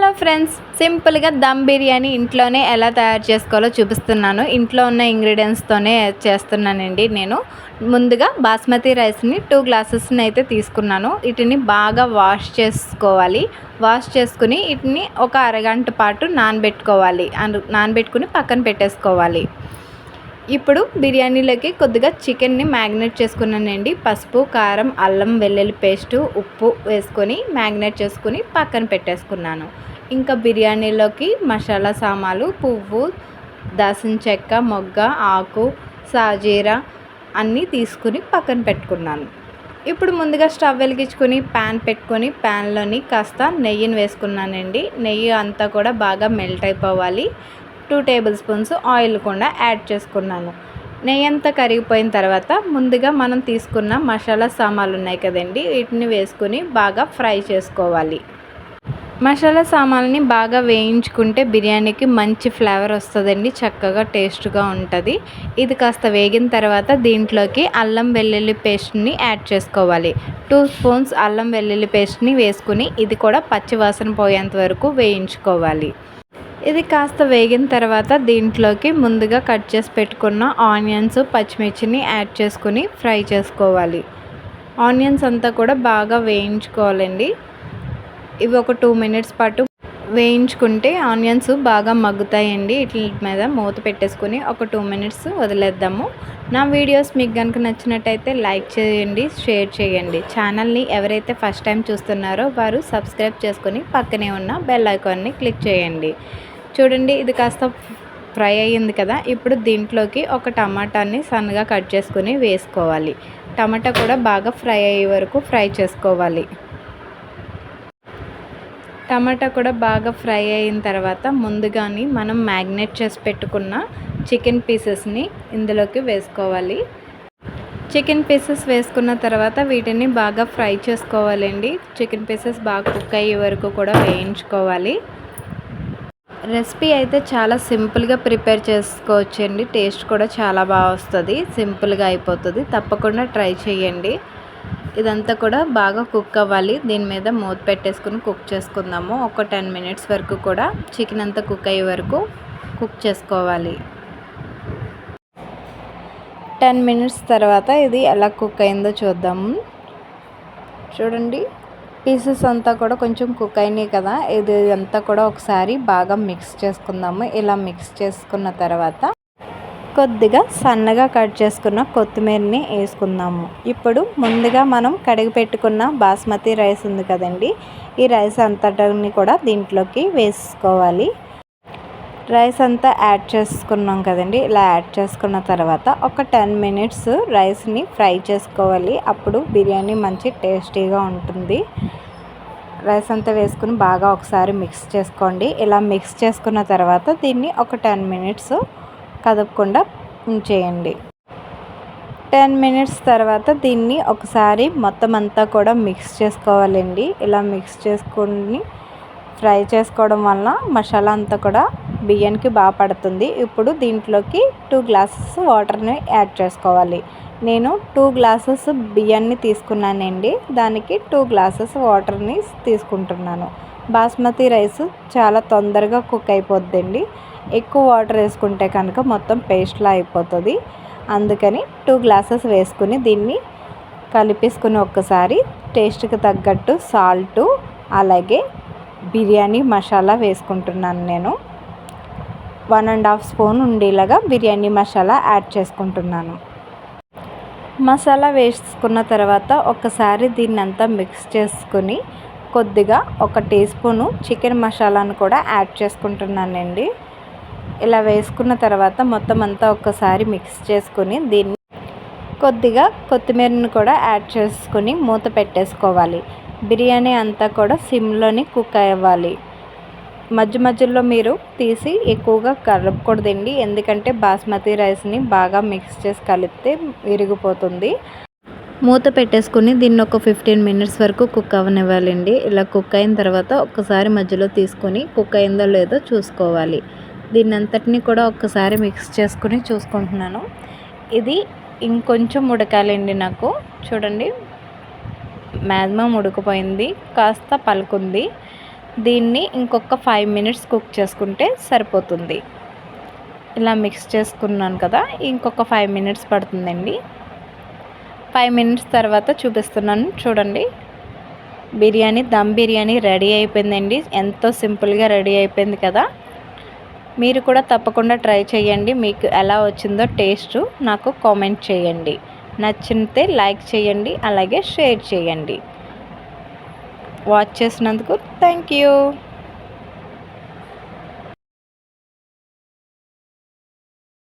Hello friends సింపుల్గా దమ్ బిర్యానీ ఇంట్లోనే ఎలా తయారు చేసుకోవాలో చూపిస్తున్నాను. ఇంట్లో ఉన్న ఇంగ్రీడియంట్స్తోనే చేస్తున్నానండి నేను. ముందుగా బాస్మతి రైస్ని టూ గ్లాసెస్ని అయితే తీసుకున్నాను. వీటిని బాగా వాష్ చేసుకోవాలి. వాష్ చేసుకుని వీటిని ఒక అరగంట పాటు నానబెట్టుకోవాలి. అను నానబెట్టుకుని పక్కన పెట్టేసుకోవాలి. ఇప్పుడు బిర్యానీలోకి కొద్దిగా చికెన్ని మ్యాగ్నేట్ చేసుకున్నానండి. పసుపు కారం అల్లం వెల్లుల్లి పేస్టు ఉప్పు వేసుకొని మ్యాగ్నేట్ చేసుకుని పక్కన పెట్టేసుకున్నాను. ఇంకా బిర్యానీలోకి మసాలా సామాలు పువ్వు దాసిన చెక్క మొగ్గ ఆకు సాజీరా అన్నీ తీసుకుని పక్కన పెట్టుకున్నాను. ఇప్పుడు ముందుగా స్టవ్ వెలిగించుకొని ప్యాన్ పెట్టుకొని ప్యాన్లోని కాస్త నెయ్యిని వేసుకున్నానండి. నెయ్యి అంతా కూడా బాగా మెల్ట్ అయిపోవాలి. టూ టేబుల్ స్పూన్స్ ఆయిల్ కూడా యాడ్ చేసుకున్నాను. నెయ్యి అంతా కరిగిపోయిన తర్వాత ముందుగా మనం తీసుకున్న మసాలా సామాన్లు ఉన్నాయి కదండి వీటిని వేసుకుని బాగా ఫ్రై చేసుకోవాలి. మసాలా సామాన్ని బాగా వేయించుకుంటే బిర్యానీకి మంచి ఫ్లేవర్ వస్తుందండి చక్కగా టేస్ట్గా ఉంటుంది. ఇది కాస్త వేగిన తర్వాత దీంట్లోకి అల్లం వెల్లుల్లి పేస్ట్ని యాడ్ చేసుకోవాలి. టూ స్పూన్స్ అల్లం వెల్లుల్లి పేస్ట్ని వేసుకుని ఇది కూడా పచ్చివాసన పోయేంత వరకు వేయించుకోవాలి. ఇది కాస్త వేగిన తర్వాత దీంట్లోకి ముందుగా కట్ చేసి పెట్టుకున్న ఆనియన్స్ పచ్చిమిర్చిని యాడ్ చేసుకుని ఫ్రై చేసుకోవాలి. ఆనియన్స్ అంతా కూడా బాగా వేయించుకోవాలండి. ఇవి ఒక టూ మినిట్స్ పాటు వేయించుకుంటే ఆనియన్స్ బాగా మగ్గుతాయండి. వీటి మీద మూత పెట్టేసుకుని ఒక టూ మినిట్స్ వదిలేద్దాము. నా వీడియోస్ మీకు కనుక నచ్చినట్టయితే లైక్ చేయండి షేర్ చేయండి. ఛానల్ని ఎవరైతే ఫస్ట్ టైం చూస్తున్నారో వారు సబ్స్క్రైబ్ చేసుకుని పక్కనే ఉన్న బెల్ ఐకాన్ని క్లిక్ చేయండి. చూడండి ఇది కాస్త ఫ్రై అయ్యింది కదా. ఇప్పుడు దీంట్లోకి ఒక టమాటాని సన్నగా కట్ చేసుకుని వేసుకోవాలి. టమాటా కూడా బాగా ఫ్రై అయ్యే వరకు ఫ్రై చేసుకోవాలి. టమాటా కూడా బాగా ఫ్రై అయిన తర్వాత ముందుగాని మనం మ్యాగ్నేట్ చేసి పెట్టుకున్న చికెన్ పీసెస్ని ఇందులోకి వేసుకోవాలి. చికెన్ పీసెస్ వేసుకున్న తర్వాత వీటిని బాగా ఫ్రై చేసుకోవాలండి. చికెన్ పీసెస్ బాగా కుక్ అయ్యే వరకు కూడా వేయించుకోవాలి. రెసిపీ అయితే చాలా సింపుల్గా ప్రిపేర్ చేసుకోవచ్చండి. టేస్ట్ కూడా చాలా బాగా వస్తుంది. సింపుల్గా అయిపోతుంది. తప్పకుండా ట్రై చేయండి. ఇదంతా కూడా బాగా కుక్ అవ్వాలి. దీని మీద మూత పెట్టేసుకుని కుక్ చేసుకుందాము. ఒక టెన్ మినిట్స్ వరకు కూడా చికెన్ అంతా కుక్ అయ్యే వరకు కుక్ చేసుకోవాలి. టెన్ మినిట్స్ తర్వాత ఇది ఎలా కుక్ అయిందో చూద్దాము. చూడండి. పీసెస్ అంతా కూడా కొంచెం కుక్ అయినాయి కదా. ఇది అంతా కూడా ఒకసారి బాగా మిక్స్ చేసుకుందాము. ఇలా మిక్స్ చేసుకున్న తర్వాత కొద్దిగా సన్నగా కట్ చేసుకున్న కొత్తిమీరని వేసుకుందాము. ఇప్పుడు ముందుగా మనం కడిగి పెట్టుకున్న బాస్మతి రైస్ ఉంది కదండి. ఈ రైస్ అంతటిని కూడా దీంట్లోకి వేసుకోవాలి. రైస్ అంతా యాడ్ చేసుకున్నాం కదండి. ఇలా యాడ్ చేసుకున్న తర్వాత ఒక టెన్ మినిట్స్ రైస్ని ఫ్రై చేసుకోవాలి. అప్పుడు బిర్యానీ మంచి టేస్టీగా ఉంటుంది. రైస్ అంతా వేసుకుని బాగా ఒకసారి మిక్స్ చేసుకోండి. ఇలా మిక్స్ చేసుకున్న తర్వాత దీన్ని ఒక టెన్ మినిట్స్ కదపకుండా ఉంచేయండి. టెన్ మినిట్స్ తర్వాత దీన్ని ఒకసారి మొత్తం అంతా కూడా మిక్స్ చేసుకోవాలండి. ఇలా మిక్స్ చేసుకుని ఫ్రై చేసుకోవడం వల్ల మసాలా అంతా కూడా బియ్యానికి బాగా పడుతుంది. ఇప్పుడు దీంట్లోకి టూ గ్లాసెస్ వాటర్ని యాడ్ చేసుకోవాలి. నేను టూ గ్లాసెస్ బియ్యాన్ని తీసుకున్నానండి. దానికి టూ గ్లాసెస్ వాటర్ని తీసుకుంటున్నాను. బాస్మతి రైస్ చాలా తొందరగా కుక్ అయిపోద్దండి. ఎక్కువ వాటర్ వేసుకుంటే కనుక మొత్తం పేస్ట్లా అయిపోతుంది. అందుకని టూ గ్లాసెస్ వేసుకుని దీన్ని కలిపేసుకుని ఒక్కసారి టేస్ట్కి తగ్గట్టు సాల్టు అలాగే బిర్యానీ మసాలా వేసుకుంటున్నాను నేను. వన్ అండ్ హాఫ్ స్పూన్ ఉండేలాగా బిర్యానీ మసాలా యాడ్ చేసుకుంటున్నాను. మసాలా వేసుకున్న తర్వాత ఒకసారి దీన్ని అంతా మిక్స్ చేసుకుని కొద్దిగా ఒక టీ స్పూను చికెన్ మసాలాను కూడా యాడ్ చేసుకుంటున్నానండి. ఇలా వేసుకున్న తర్వాత మొత్తం అంతా ఒక్కసారి మిక్స్ చేసుకుని దీన్ని కొద్దిగా కొత్తిమీరను కూడా యాడ్ చేసుకుని మూత పెట్టేసుకోవాలి. బిర్యానీ అంతా కూడా సిమ్లోని కుక్ అవ్వాలి. మధ్య మధ్యలో మీరు తీసి ఎక్కువగా కలపకూడదండి. ఎందుకంటే బాస్మతి రైస్ని బాగా మిక్స్ చేసి కలిపితే విరిగిపోతుంది. మూత పెట్టేసుకుని దీన్ని ఒక ఫిఫ్టీన్ మినిట్స్ వరకు కుక్ అవ్వనివ్వాలండి. ఇలా కుక్ అయిన తర్వాత ఒక్కసారి మధ్యలో తీసుకొని కుక్ అయిందో లేదో చూసుకోవాలి. దీన్ని అంతటినీ కూడా ఒక్కసారి మిక్స్ చేసుకుని చూసుకుంటున్నాను. ఇది ఇంకొంచెం ఉడకాలండి నాకు. చూడండి. మ్యాక్సిమం ఉడికిపోయింది కాస్త పలుకుంది. దీన్ని ఇంకొక ఫైవ్ మినిట్స్ కుక్ చేసుకుంటే సరిపోతుంది. ఇలా మిక్స్ చేసుకున్నాను కదా ఇంకొక ఫైవ్ మినిట్స్ పడుతుందండి. ఫైవ్ మినిట్స్ తర్వాత చూపిస్తున్నాను చూడండి. బిర్యానీ దమ్ బిర్యానీ రెడీ అయిపోయిందండి. ఎంతో సింపుల్గా రెడీ అయిపోయింది కదా. మీరు కూడా తప్పకుండా ట్రై చేయండి మీకు ఎలా వచ్చిందో టేస్ట్ నాకు కామెంట్ చేయండి. నచ్చితే లైక్ చేయండి అలాగే షేర్ చేయండి. వాచ్ చేసినందుకు థ్యాంక్ యూ.